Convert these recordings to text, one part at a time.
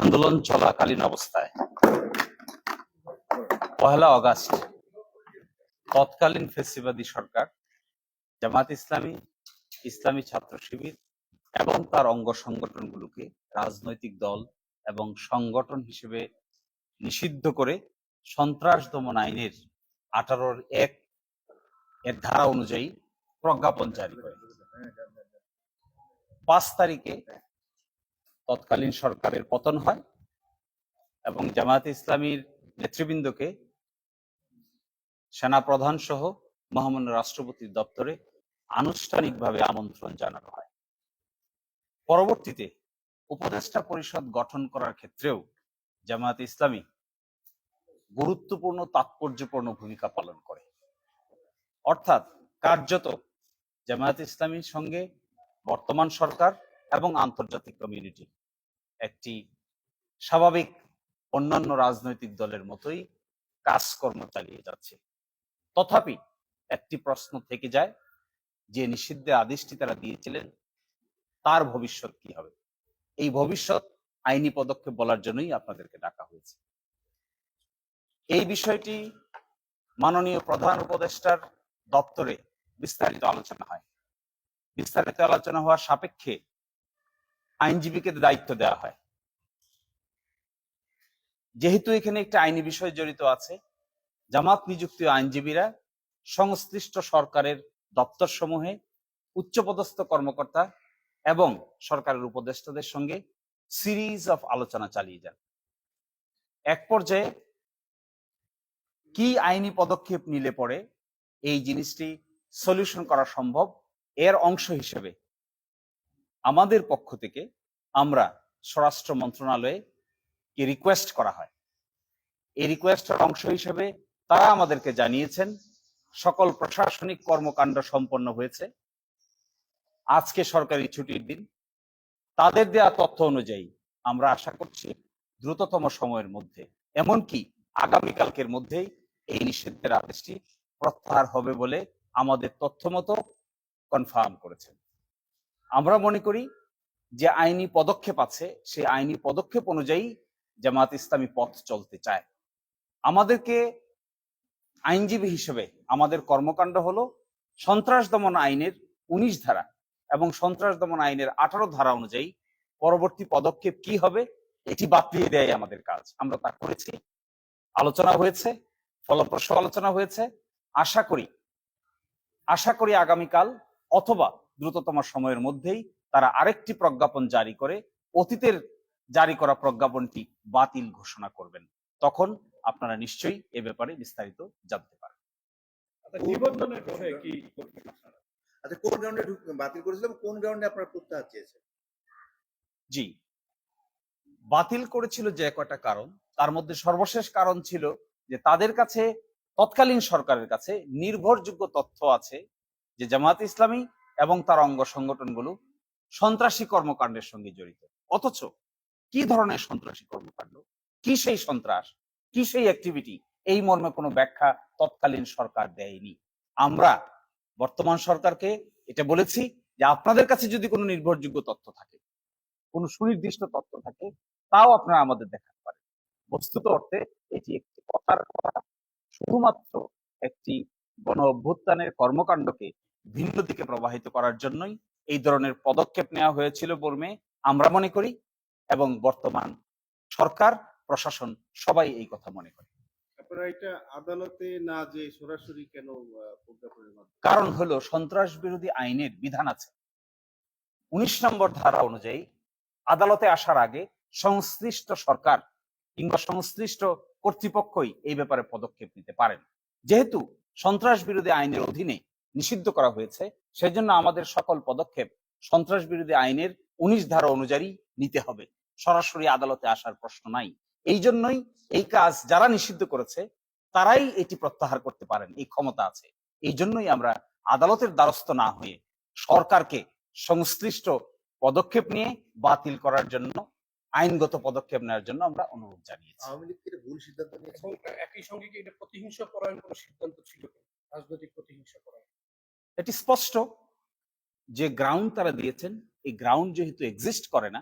আন্দোলন চলাকালীন অবস্থায়। পহেলা অগাস্ট, তৎকালীন ফেসিবাদী সরকার, জামাত ইসলামী ইসলামী ছাত্র শিবির এবং তার অঙ্গ সংগঠনগুলোকে রাজনৈতিক দল এবং সংগঠন হিসেবে নিষিদ্ধ করে সন্ত্রাস দমন আইনের আঠারোর এক এর ধারা অনুযায়ী প্রজ্ঞাপন জারি করে। পাঁচ তারিখে তৎকালীন সরকারের পতন হয় এবং জামায়াত ইসলামীর নেতৃবৃন্দকে সেনা প্রধান সহ মহামান্য রাষ্ট্রপতির দপ্তরে আনুষ্ঠানিকভাবে আমন্ত্রণ জানানো হয়। পরবর্তীতে উপদেষ্টা পরিষদ গঠন করার ক্ষেত্রেও জামায়াত ইসলামী গুরুত্বপূর্ণ, তাৎপর্যপূর্ণ ভূমিকা পালন করে। অর্থাৎ কার্যত জামায়াত ইসলামীর সঙ্গে বর্তমান সরকার এবং আন্তর্জাতিক কমিউনিটি একটি স্বাভাবিক অন্যান্য রাজনৈতিক দলের মতোই কাজকর্ম চালিয়ে যাচ্ছে। তথাপি একটি প্রশ্ন থেকে যায়, যে নিষিদ্ধে আদেশটি তারা দিয়েছিলেন, তার ভবিষ্যৎ কি হবে? এই ভবিষ্যৎ আইনি পদক্ষেপ বলার জন্যই আপনাদেরকে ডাকা হয়েছে। এই বিষয়টি মাননীয় প্রধান উপদেষ্টার দপ্তরে বিস্তারিত আলোচনা হয়। বিস্তারিত আলোচনা হওয়ার সাপেক্ষে আইনজীবীকে দায়িত্ব দেওয়া হয়। যেহেতু এখানে একটা আইনি বিষয় জড়িত আছে, জামাত নিযুক্ত আইনজীবীরা সংশ্লিষ্ট সরকারের দপ্তর সমূহে উচ্চপদস্থ কর্মকর্তা এবং সরকারের উপদেষ্টাদের সঙ্গে সিরিজ অফ আলোচনা চালিয়ে যান। এক পর্যায়ে কি আইনি পদক্ষেপ নিলে পরে এই জিনিসটি সলিউশন করা সম্ভব, এর অংশ হিসেবে আমাদের পক্ষ থেকে আমরা স্বরাষ্ট্র মন্ত্রণালয়ে কে রিকোয়েস্ট করা হয়। এই রিকোয়েস্টের অংশ হিসেবে তারা আমাদেরকে জানিয়েছেন, সকল প্রশাসনিক কর্মকাণ্ড সম্পন্ন হয়েছে। আজকে সরকারি ছুটির দিন। তাদের দেয়া তথ্য অনুযায়ী আমরা আশা করছি দ্রুততম সময়ের মধ্যে, এমনকি আগামীকালকের মধ্যেই এই নিষিদ্ধের আদেশটি প্রত্যাহার হবে বলে আমাদের তথ্য মতো কনফার্ম করেছেন। আমরা মনে করি যে আইনি পদক্ষেপ আছে, সেই আইনি পদক্ষেপ অনুযায়ী জামাত ইসলামী পথ চলতে চায়। আমাদেরকে আইনজীবী হিসেবে আমাদের কর্মকাণ্ড হলো সন্ত্রাস দমন আইনের উনিশ ধারা এবং সন্ত্রাস দমন আইনের আঠারো ধারা অনুযায়ী পরবর্তী পদক্ষেপ কি হবে, এটি বাতলিয়ে দেয় আমাদের কাজ। আমরা তা করেছি, আলোচনা হয়েছে, ফলপ্রসূ আলোচনা হয়েছে। আশা করি আশা করি আগামীকাল অথবা দ্রুততম সময়ের মধ্যেই তারা আরেকটি প্রজ্ঞাপন জারি করে অতীতের জারি করা প্রজ্ঞাপনটি বাতিল ঘোষণা করবেন। তখন আপনারা নিশ্চয়ই এ ব্যাপারে বিস্তারিত জানতে পারবেন। আচ্ছা, নিবন্ধনের বিষয়ে কি আচ্ছা কোন গ্রাউন্ডে বাতিল করেছিলাম কোন গ্রাউন্ডে আপনারা প্রত্যাহার চেয়েছেন? জি। বাতিল করেছিল যে কয়টা কারণ তার মধ্যে সর্বশেষ কারণ ছিল যে তাদের কাছে তৎকালীন সরকারের কাছে নির্ভরযোগ্য তথ্য আছে যে জামাত ইসলামী এবং তার অঙ্গ সংগঠনগুলো সন্ত্রাসী কর্মকাণ্ডের সঙ্গে জড়িত। অথচ কি ধরনের সন্ত্রাসী কর্মকাণ্ড? কি সেই সন্ত্রাস? কি সেই অ্যাক্টিভিটি এই মর্মে কোনো ব্যাখ্যা তৎকালীন সরকার দেয়নি। আমরা, বর্তমান সরকারকে এটা বলেছি যে আপনাদের কাছে যদি কোনো নির্ভরযোগ্য তথ্য থাকে, কোনো সুনির্দিষ্ট তথ্য থাকে, তাও আপনারা আমাদের দেখাতে পারেন। বস্তুত অর্থে এটি একটি কথার কথা, শুধুমাত্র একটি গণ অভ্যুত্থানের কর্মকাণ্ডকে ভিন্ন দিকে প্রবাহিত করার জন্যই এই ধরনের পদক্ষেপ নেওয়া হয়েছিল বর্মে আমরা মনে করি এবং বর্তমান সরকার প্রশাসন সবাই এই কথা মনে করে। আপনারা এটা আদালতে না যে সরাসরি কেন কারণ হলো সন্ত্রাস বিরোধী আইনের বিধান আছে। উনিশ নম্বর ধারা অনুযায়ী আদালতে আসার আগে সংশ্লিষ্ট সরকার কিংবা সংশ্লিষ্ট কর্তৃপক্ষই এই ব্যাপারে পদক্ষেপ নিতে পারেন। যেহেতু সন্ত্রাস বিরোধী আইনের অধীনে নিষিদ্ধ করা হয়েছে। সেজন্য আমাদের সকল পদক্ষেপ সন্ত্রাস বিরোধী আইনের উনিশ ধারা অনুযায়ী নিতে হবে। সরাসরি আদালতে আসার প্রশ্ন নাই। এই জন্যই এই কাজ যারা নিষিদ্ধ করেছে তারাই এটি প্রত্যাহার করতে পারেন। এই ক্ষমতা আছে। এই জন্যই আমরা আদালতের দ্বারস্থ না হয়ে সরকারকে সংশ্লিষ্ট পদক্ষেপ নিয়ে বাতিল করার জন্য আইনগত পদক্ষেপ নেওয়ার জন্য আমরা অনুরোধ জানিয়েছি। আওয়ামী লীগ এটা ভুল সিদ্ধান্ত নিয়েছে? একই সঙ্গে কি এটা প্রতিহিংসা পরায়ণ কোনো সিদ্ধান্ত ছিল রাজনৈতিক প্রতিহিংসা পরায়ণ? এটি স্পষ্ট যে গ্রাউন্ড তারা দিয়েছেন, এই গ্রাউন্ড যেহেতু এক্সিস্ট করে না,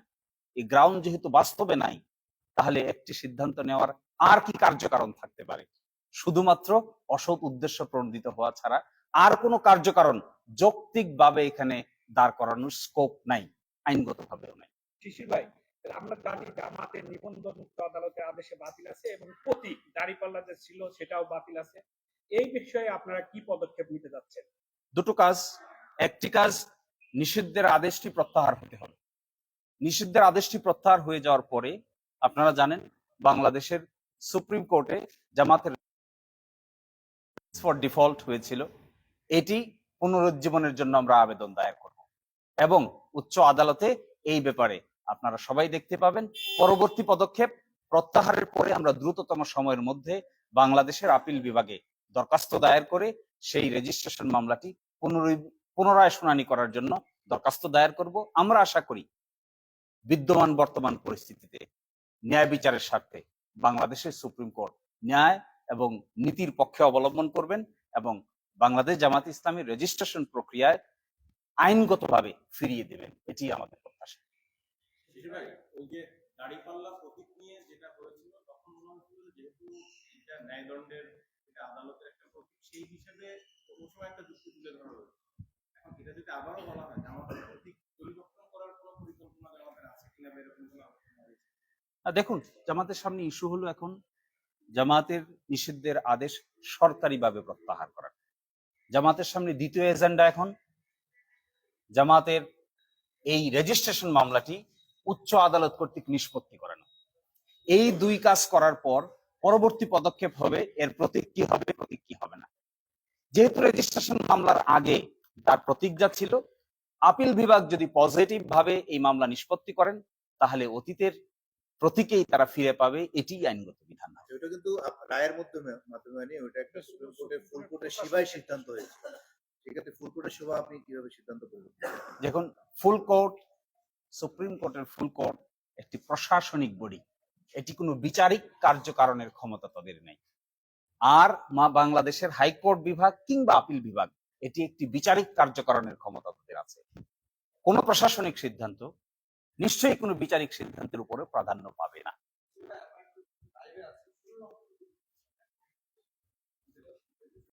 এই গ্রাউন্ড যেহেতু বাস্তবে নাই, তাহলে একটি সিদ্ধান্ত নেওয়ার আর কি কার্যকারণ থাকতে পারে? শুধুমাত্র অসৎ উদ্দেশ্য প্রণোদিত হওয়া ছাড়া আর কোনো কার্যকারণ যৌক্তিকভাবে এখানে দাঁড় করানোর স্কোপ নাই, আইনগতভাবেও নাই। শিশির ভাই আমরা জানি জামাতের নিবন্ধন মুক্ত আদালতের আদেশে বাতিল আছে এবং প্রতীক দাঁড়িপাল্লা যে ছিল সেটাও বাতিল আছে। এই বিষয়ে আপনারা কি পদক্ষেপ নিতে যাচ্ছেন? দুটো কাজ, একটি কাজ নিষিদ্ধের আদেশটি প্রত্যাহার হতে হবে। নিষিদ্ধের আদেশটি প্রত্যাহার হয়ে যাওয়ার পরে আপনারা জানেন বাংলাদেশের সুপ্রিম কোর্টে জামাতের ফর ডিফল্ট হয়েছিল। এটি পুনরুজ্জীবনের জন্য আমরা আবেদন দায়ের করব এবং উচ্চ আদালতে এই ব্যাপারে আপনারা সবাই দেখতে পাবেন। পরবর্তী পদক্ষেপ প্রত্যাহারের পরে আমরা দ্রুততম সময়ের মধ্যে বাংলাদেশের আপিল বিভাগে দরখাস্ত দায়ের করে সেই রেজিস্ট্রেশন মামলাটি পুনরায় শুনানি করার জন্য দরখাস্ত দায়ের করব। আমরা আশা করি বিদ্যমান বর্তমান পরিস্থিতিতে ন্যায় বিচারের স্বার্থে বাংলাদেশের সুপ্রিম কোর্ট ন্যায় এবং নীতির পক্ষে অবলম্বন করবেন এবং বাংলাদেশ জামাত ইসলামের রেজিস্ট্রেশন প্রক্রিয়ায় আইনগতভাবে ফিরিয়ে দেবেন। এটি আমাদের প্রত্যাশা। সময় একটা যুক্তি তুলে ধরা। হয়েছে এখন এটা যদি আবারও বলা হয় প্রতীক পরিবর্তন করার কোনো পরিকল্পনা আমাদের আছে কিনা এরকম কোনো দেখুন, জামাতের সামনে ইস্যু হলো এখন জামাতের নিষিদ্ধের আদেশ সরকারিভাবে প্রত্যাহার করা জামাতের সামনে দ্বিতীয় এজেন্ডা এখন। জামাতের এই রেজিস্ট্রেশন মামলাটি উচ্চ আদালত কর্তৃক নিষ্পত্তি করানো। এই দুই কাজ করার পর পরবর্তী পদক্ষেপ হবে, এর প্রতীক কি হবে, প্রতীক কি হবে না। যেহেতু রেজিস্ট্রেশন মামলার আগে তার প্রতিজ্ঞা ছিল আপিল বিভাগ যদি পজিটিভ ভাবে এই মামলা নিষ্পত্তি করেন তাহলে অতীতের প্রতীকেই তারা ফিরে পাবে এটি আইনগত বিধান। হবে। ওটা কিন্তু রায়ের মাধ্যমে মাধ্যমে হয়নি ওটা একটা সুপ্রিম কোর্টের ফুল কোর্টের সেবাই সিদ্ধান্ত হয়েছে। সেক্ষেত্রে ফুল কোর্টের সেবা আপনি কীভাবে সিদ্ধান্ত করবেন? দেখুন ফুল কোর্ট সুপ্রিম কোর্টের ফুল কোর্ট একটি প্রশাসনিক বডি এটি কোনো বিচারিক কার্যকারণের ক্ষমতা তাদের নেই। আর মা বাংলাদেশের হাইকোর্ট বিভাগ কিংবা আপিল বিভাগ, এটি একটি বিচারিক কার্যকরণের ক্ষমতা তাদের আছে। কোনো প্রশাসনিক সিদ্ধান্ত নিশ্চয়ই কোনো বিচারিক সিদ্ধান্তের উপরে প্রাধান্য পাবে না।